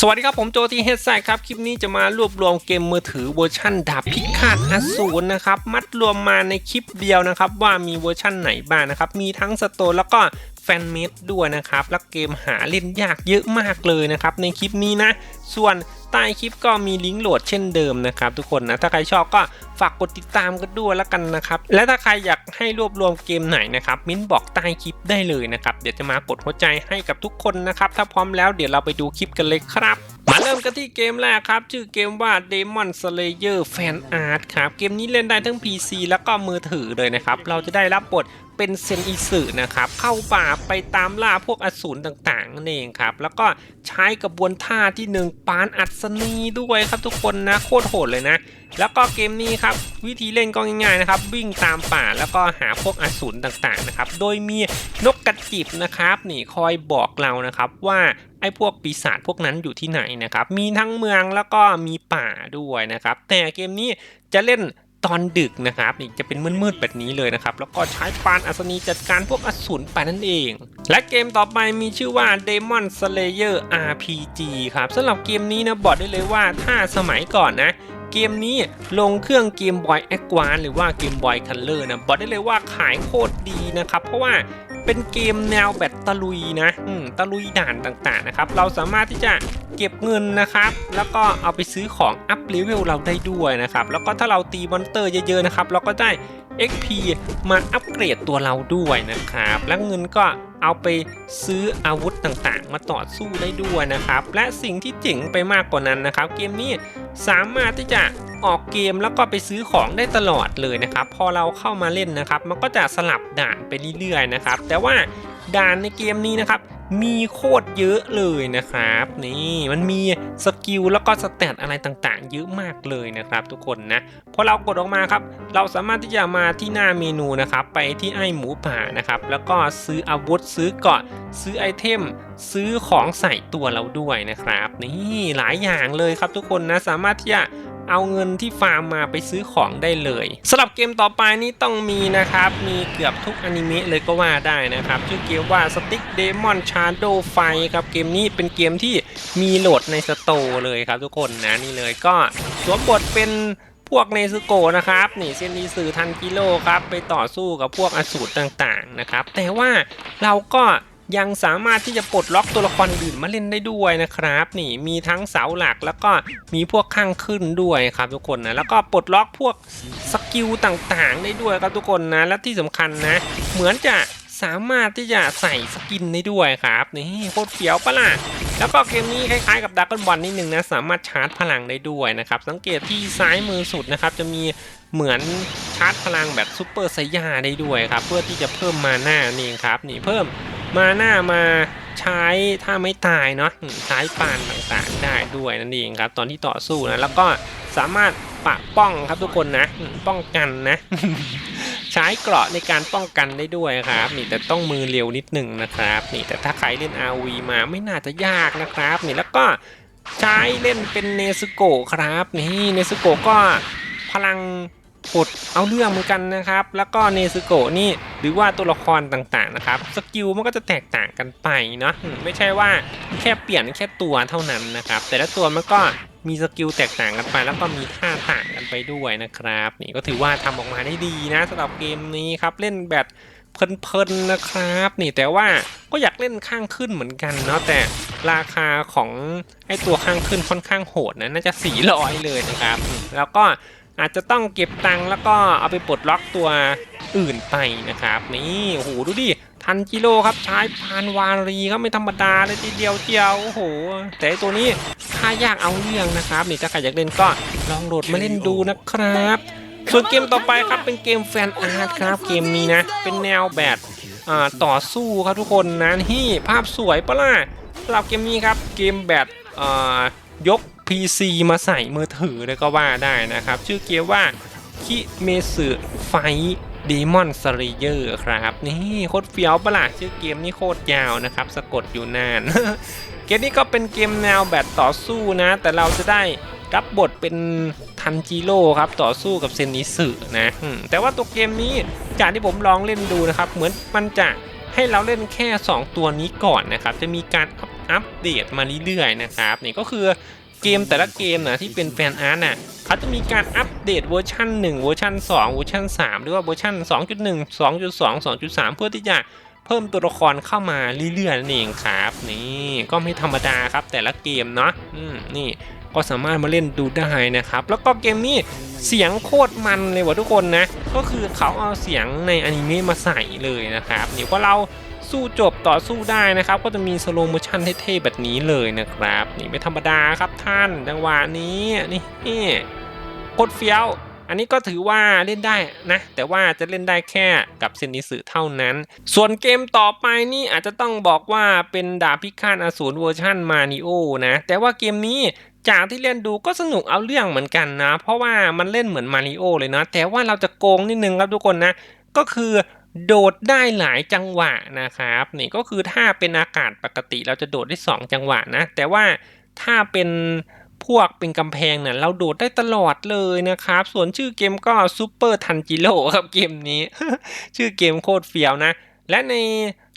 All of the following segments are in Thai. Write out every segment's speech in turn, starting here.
สวัสดีครับ ผมโจทีเฮดไซครับ คลิปนี้จะมารวบรวมเกมมือถือเวอร์ชั่นดาบพิฆาตอสูรนะครับ มัดรวมมาในคลิปเดียวนะครับ ว่ามีเวอร์ชั่นไหนบ้างนะครับ มีทั้งสโตรแล้วก็ แฟนเมดด้วยนะครับ แล้วเกมหาเล่นยากเยอะมากเลยนะครับ ในคลิปนี้นะ ส่วนใต้คลิปก็มีลิงก์โหลดเช่นเดิมนะครับทุกคนนะ ถ้าใครชอบก็ฝากกดติดตามกันด้วยแล้วกันนะครับ และถ้าใครอยากให้รวบรวมเกมไหนนะครับ มิ้นบอกใต้คลิปได้เลยนะครับ เดี๋ยวจะมากดหัวใจให้กับทุกคนนะครับ ถ้าพร้อมแล้วเดี๋ยวเราไปดูคลิปกันเลยครับ มาเริ่ม กันที่เกมแรกครับ ชื่อเกมว่า Demon Slayer Fan Art ครับ เกมนี้เล่นได้ทั้ง PC แล้วก็มือถือเลยนะครับ เราจะได้รับบทเป็นเซนอิสึนะครับ เข้าป่าไปตามล่าพวกอสูรต่างๆนั่นเองครับ แล้วก็ใช้กระบวนท่าที่หนึ่งปานอัศนีด้วยครับทุกคนนะ โคตรโหดเลยนะ แล้วก็เกมนี้ครับ วิธีเล่นก็ง่ายๆนะครับ วิ่งตามป่าแล้วก็หาพวกอสูรต่างๆนะครับ โดยมีนกกระจิบนะครับนี่คอยบอกเรานะครับว่าไอ้พวกปีศาจพวกนั้นอยู่ที่ไหนนะครับมีทั้งเมืองแล้วก็มีป่าด้วยนะครับ แต่เกมนี้จะเล่นตอนดึกนะครับนี่จะเป็นมืดๆแบบนี้เลยนะครับ แล้วก็ใช้ปานอัศนีจัดการพวกอสูรไปนั่นเอง และเกมต่อไปมีชื่อว่า Demon Slayer RPG ครับสำหรับเกมนี้นะบอกได้เลยว่าถ้าสมัยก่อนนะเกมนี้ลงเครื่องเกมบอยแอควานหรือว่าเกมบอยคัลเลอร์นะบอกได้เลยว่าขายโคตรดีนะครับ เพราะว่า เป็นเกมแนวแบบตะลุยนะอืมตะลุยด่านต่างๆนะครับ เราสามารถที่จะเก็บเงินนะครับ แล้วก็เอาไปซื้อของอัพเลเวลเราได้ด้วยนะครับ แล้วก็ถ้าเราตีมอนเตอร์เยอะๆนะครับ เราก็ได้ XP มาอัปเกรดตัวเราด้วยนะครับ และเงินก็ เอาไปซื้ออาวุธต่างๆ มาต่อสู้ได้ด้วยนะครับ และสิ่งที่เจ๋งไปมากกว่านั้นนะครับ เกมนี้สามารถที่จะออกเกมแล้วก็ไปซื้อของได้ตลอดเลยนะครับ พอเราเข้ามาเล่นนะครับ มันก็จะสลับด่านไปเรื่อยๆนะครับ แต่ว่าด่านในเกมนี้นะครับ มีโคตรเยอะเลยนะครับ นี่มันมีสกิลแล้วก็สเตตอะไรต่างๆ เยอะมากเลยนะครับ ทุกคนนะพอเรากดออกมาครับ เราสามารถที่จะมาที่หน้าเมนูนะครับ ไปที่ไอหมูป่านะครับ แล้วก็ซื้ออาวุธซื้อเกาะซื้อไอเทม ซื้อของใส่ตัวเราด้วยนะครับ นี่หลายอย่างเลยครับทุกคนนะสามารถที่จะ เอาเงินที่ฟาร์มมาไปซื้อของได้เลยสำหรับเกมต่อไปนี้ต้องมีนะครับ มีเกือบทุกอนิเมะเลยก็ว่าได้นะครับ ชื่อเกมว่า Stick Demon Shadow Fight ครับ เกมนี้เป็นเกมที่มีโหลดในสโตร์เลยครับทุกคนนะนี่เลยก็สวมบทเป็นพวกเนซึโกะนะครับนี่เซนดีสื่อทันกิโลครับไปต่อสู้กับพวกอสูรต่างๆนะครับแต่ว่าเราก็ ยังสามารถที่จะปลดล็อกตัวละครอื่นมาเล่นได้ด้วยนะครับ นี่มีทั้งเสาหลักแล้วก็มีพวกข้างขึ้นด้วยครับทุกคนนะแล้วก็ปลดล็อกพวกสกิลต่างๆ ได้ด้วยครับทุกคนนะและที่สำคัญนะ เหมือนจะสามารถที่จะใส่สกินได้ด้วยครับนี่โคตรเฟี้ยวปะล่ะแล้วก็เกมนี้คล้ายๆกับดักกอนบอลนิดนึงนะสามารถชาร์จพลังได้ด้วยนะครับสังเกตที่ซ้ายมือสุดนะครับจะมีเหมือนชาร์จพลังแบบซูเปอร์ไซยาได้ด้วยครับเพื่อที่จะเพิ่มมาหน้านี่ครับนี่เพิ่ม มาหน้ามาใช้ถ้าไม่ตายเนาะใช้ปานต่างๆได้ด้วยนั่นเองครับ ตอนที่ต่อสู้นะแล้วก็สามารถปะป้องครับทุกคนนะป้องกันนะ ใช้เกราะในการป้องกันได้ด้วยครับ นี่แต่ต้องมือเร็วนิดหนึ่งนะครับ นี่แต่ถ้าใครเล่น RV มาไม่น่าจะยากนะครับ นี่แล้วก็ใช้เล่นเป็นเนซึโกครับ นี่เนซึโกก็พลัง ปดเอาเรื่องเหมือนกันนะครับ แล้วก็เนซึโกะนี่หรือว่าตัวละครต่างๆนะครับสกิลมันก็จะแตกต่างกันไปเนาะไม่ใช่ว่าแค่เปลี่ยนแค่ตัวเท่านั้นนะครับ แต่ละตัวมันก็มีสกิลแตกต่างกันไป แล้วก็มีท่าต่างกันไปด้วยนะครับนี่ก็ถือว่าทำออกมาได้ดีนะสำหรับเกมนี้ครับเล่นแบบเพลินๆนะครับ นี่แต่ว่าก็อยากเล่นข้างขึ้นเหมือนกันเนาะแต่ราคาของไอตัวข้างขึ้นค่อนข้างโหดนะน่าจะ400เลยนะครับ แล้วก็ อาจจะต้องเก็บตังค์แล้วก็เอาไปปลดล็อกตัวอื่นไปนะครับ นี่โอ้โหดูดิทันกิโลครับใช้พานวารีครับไม่ธรรมดาเลยทีเดียวเจียวโอ้โห แต่ตัวนี้ค่ายากเอาเรื่องนะครับนี่ถ้าใครอยากเล่นก็ลองโหลดมาเล่นดูนะครับส่วนเกมต่อไปครับเป็นเกมแฟนอาร์ตครับเกมนี้นะ เป็นแนวแบบต่อสู้ครับทุกคนนะนี่ภาพสวยปะล่ะสำหรับเกมนี้ครับเกมแบบยก PC มาใส่มือถือเลยก็ว่าได้นะครับ ชื่อเกมว่าคิเมสึไฟด m มอนส l ลเยอร์ครับ นี่โคตรเฟี้ยวประหล่ะชื่อเกมนี้โคตรยาวนะครับ สะกดอยู่นาน เกมนี้ก็เป็นเกมแนวแบบต่อสู้นะ แต่เราจะได้รับบทเป็นทันจิโร่ครับ ต่อสู้กับเซนิสึนะแต่ว่าตัวเกมนี้จากที่ผมลองเล่นดูนะครับ เหมือนมันจะให้เราเล่นแค่ 2 ตัวนี้ก่อนนะครับ จะมีการอัปอัปเดตมาเรื่อยๆนะครับ นี่ก็คือ เกมแต่ละเกมนะที่เป็นแฟนอาร์ตน่ะเขาจะมีการอัปเดตเวอร์ชัน1เวอร์ชัน2เวอร์ชัน3 หรือว่าเวอร์ชัน2.1 2.2 2.3 เพื่อที่จะเพิ่มตัวละครเข้ามาเรื่อยๆนั่นเองครับนี่ก็ไม่ธรรมดาครับแต่ละเกมเนาะอืมนี่ก็สามารถมาเล่นดูได้นะครับ แล้วก็เกมนี้เสียงโคตรมันเลยว่ะทุกคนนะ ก็คือเขาเอาเสียงในอนิเมะมาใส่เลยนะครับนี่พอเรา สู้จบต่อสู้ได้นะครับ ก็จะมีสโลโมชั่นเท่ๆแบบนี้เลยนะครับ นี่ไม่ธรรมดาครับท่านจังหวะนี้นี่โคตรเฟี้ยว อันนี้ก็ถือว่าเล่นได้นะ แต่ว่าจะเล่นได้แค่กับเซนิสึเท่านั้น ส่วนเกมต่อไปนี่อาจจะต้องบอกว่าเป็นดาบพิฆาตอสูรเวอร์ชันมาริโอนะ แต่ว่าเกมนี้จากที่เล่นดูก็สนุกเอาเรื่องเหมือนกันนะ เพราะว่ามันเล่นเหมือนมาริโอเลยนะ แต่ว่าเราจะโกงนิดนึงครับทุกคนนะ ก็คือ โดดได้หลายจังหวะนะครับนี่ก็คือถ้าเป็นอากาศปกติเราจะโดดได้ 2 จังหวะนะ แต่ว่าถ้าเป็นพวกเป็นกำแพงเนี่ยเราโดดได้ตลอดเลยนะครับ ส่วนชื่อเกมก็ซูเปอร์ทันจิโร่ครับเกมนี้ ชื่อเกมโคตรเฟี้ยวนะ และใน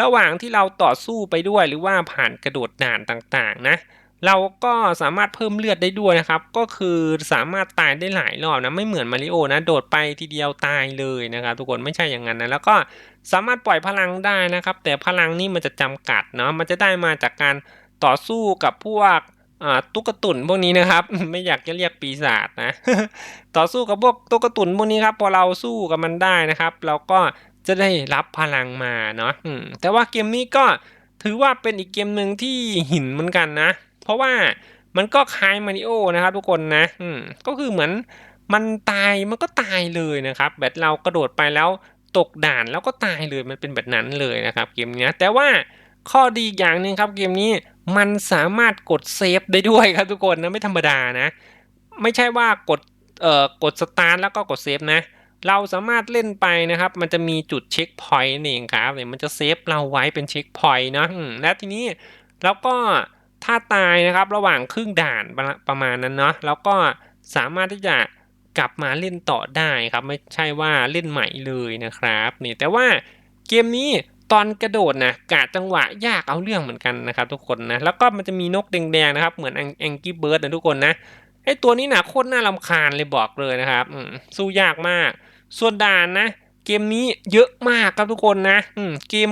ระหว่างที่เราต่อสู้ไปด้วยหรือว่าผ่านกระโดดด่านต่างๆ นะ เราก็สามารถเพิ่มเลือดได้ด้วยนะครับ ก็คือสามารถตายได้หลายรอบนะ ไม่เหมือนมาริโอนะ โดดไปทีเดียวตายเลยนะครับ ทุกคนไม่ใช่อย่างนั้นนะ แล้วก็สามารถปล่อยพลังได้นะครับ แต่พลังนี่มันจะจำกัดเนาะ มันจะได้มาจากการต่อสู้กับพวกตุ๊กตุนพวกนี้นะครับ ไม่อยากจะเรียกปีศาจนะ ต่อสู้กับพวกตุ๊กตุนพวกนี้ครับ พอเราสู้กับมันได้นะครับ เราก็จะได้รับพลังมาเนาะแต่ว่าเกมนี้ก็ถือว่าเป็นอีกเกมหนึ่งที่หินเหมือนกันนะ ราะว่ามันก็คล้ายมาริโอนะครับทุกคนนะอืมก็คือเหมือนมันตายมันก็ตายเลยนะครับแบบเรากระโดดไปแล้วตกด่านแล้วก็ตายเลยมันเป็นแบบนั้นเลยนะครับเกมนี้แต่ว่าข้อดีอย่างหนึ่งครับเกมนี้มันสามารถกดเซฟได้ด้วยครับทุกคนนะไม่ธรรมดานะ ไม่ใช่ว่ากดเอ่อกดสตาร์ทแล้วก็กดเซฟนะ เราสามารถเล่นไปนะครับ มันจะมีจุดเช็คพอยต์นี่เองครับเนี่ยมันจะเซฟเราไว้เป็นเช็คพอยต์เนาะและทีนี้แล้วก็ ถ้าตายนะครับระหว่างครึ่งด่านประมาณนั้นเนาะแล้วก็สามารถที่จะกลับมาเล่นต่อได้ครับ ไม่ใช่ว่าเล่นใหม่เลยนะครับนี่แต่ว่าเกมนี้ตอนกระโดดนะกาดจังหวะยากเอาเรื่องเหมือนกันนะครับ ทุกคนนะแล้วก็มันจะมีนกแดงๆนะครับ เหมือนแองกี้เบิร์ดนะทุกคนนะไอตัวนี้นะโคตรน่ารำคาญเลยบอกเลยนะครับสู้ยากมาก ส่วนด่านนะ เกมนี้เยอะมากครับทุกคนนะเกม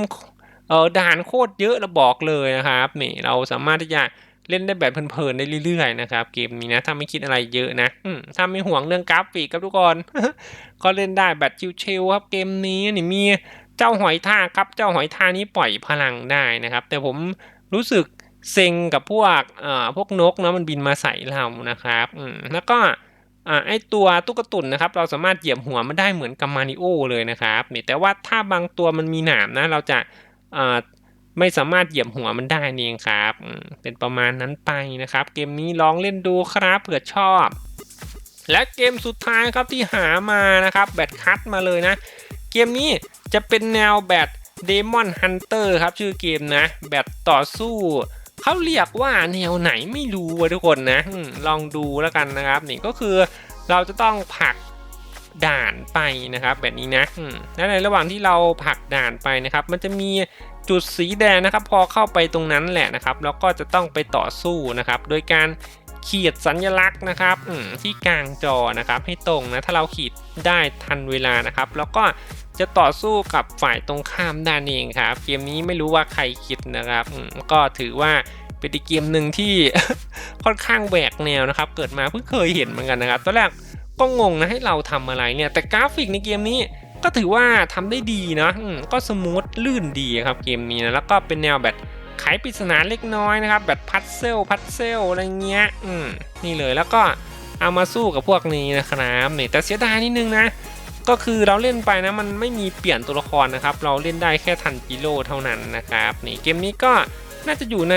เออด่านโคตรเยอะเราบอกเลยนะครับนี่เราสามารถที่จะเล่นได้แบบเพลินๆได้เรื่อยๆนะครับเกมนี้นะถ้าไม่คิดอะไรเยอะนะถ้าไม่ห่วงเรื่องกราฟิกครับทุกคนก็เล่นได้แบบชิลๆครับเกมนี้นี่มีเจ้าหอยทากครับเจ้าหอยทากนี้ปล่อยพลังได้นะครับ แต่ผมรู้สึกเซ็งกับพวกเอ่อพวกนกเนาะมันบินมาใส่เรานะครับอืมแล้วก็อ่าไอตัวตุ๊กตุนนะครับ เราสามารถเหยียบหัวมันได้เหมือนกับมาริโอเลยนะครับนี่แต่ว่าถ้าบางตัวมันมีหนามนะเราจะ อ่าไม่สามารถเหยียบหัวมันได้นี่เองครับ เป็นประมาณนั้นไปนะครับ เกมนี้ลองเล่นดูครับเผื่อชอบ และเกมสุดท้ายครับที่หามานะครับ แบทคัตมาเลยนะ เกมนี้จะเป็นแนวแบทเดมอนฮันเตอร์ครับชื่อเกมนะ แบทต่อสู้ เขาเรียกว่าแนวไหนไม่รู้อะทุกคนนะ ลองดูแล้วกันนะครับ นี่ก็คือเราจะต้องผัก ด่านไปนะครับ แบบนี้นะและในระหว่างที่เราผลักด่านไปนะครับ มันจะมีจุดสีแดงนะครับ พอเข้าไปตรงนั้นแหละนะครับแล้วก็จะต้องไปต่อสู้นะครับ โดยการขีดสัญลักษณ์นะครับที่กลางจอนะครับให้ตรงนะถ้าเราขีดได้ทันเวลานะครับ แล้วก็จะต่อสู้กับฝ่ายตรงข้ามด้านเองครับ เกมนี้ไม่รู้ว่าใครคิดนะครับก็ถือว่าเป็นอีกเกมหนึ่งที่ค่อนข้างแหวกแนวนะครับ เกิดมาเพิ่งเคยเห็นเหมือนกันนะครับตอนแรก ก็งงนะให้เราทำอะไรเนี่ยแต่กราฟิกในเกมนี้ก็ถือว่าทำได้ดีนะก็สมูทลื่นดีครับเกมนี้นะแล้วก็เป็นแนวแบบไขปริศนาเล็กน้อยนะครับ แบบพัซเซลพัซเซลอะไรเงี้ยอืมนี่เลยแล้วก็เอามาสู้กับพวกนี้นะครับนี่แต่เสียดายนิดนึงนะ ก็คือเราเล่นไปนะมันไม่มีเปลี่ยนตัวละครนะครับ เราเล่นได้แค่ทันจิโร่เท่านั้นนะครับนี่เกมนี้ก็น่าจะอยู่ใน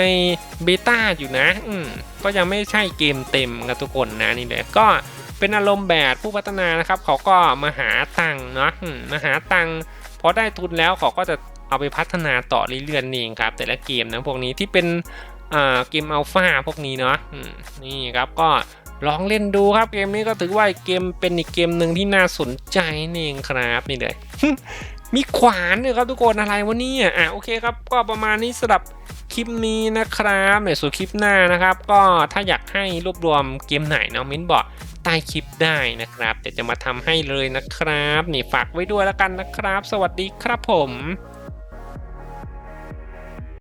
เบต้าอยู่นะอืมก็ยังไม่ใช่เกมเต็มกับทุกคนนะนี่เลยก็ เป็นอารมณ์แบบผู้พัฒนานะครับ เขาก็มาหาตังค์เนาะมาหาตังค์พอได้ทุนแล้วเขาก็จะเอาไปพัฒนาต่อเรื่อยๆนี่เองครับ แต่ละเกมนะพวกนี้ที่เป็นเกมอัลฟาพวกนี้เนาะนี่ครับก็ลองเล่นดูครับเกมนี้ก็ถือว่าเกมเป็นอีกเกมหนึ่งที่น่าสนใจนี่เองครับนี่เลยมีขวานด้วยครับทุกคนอะไรวะเนี่ยอะโอเคครับ ก็ประมาณนี้สำหรับคลิปนี้นะครับในส่วนคลิปหน้านะครับ ก็ถ้าอยากให้รวบรวมเกมไหนเนาะมิ้นบอก ใต้คลิปได้นะครับ เดี๋ยวจะมาทำให้เลยนะครับ นี่ฝากไว้ด้วยแล้วกันนะครับ สวัสดีครับผม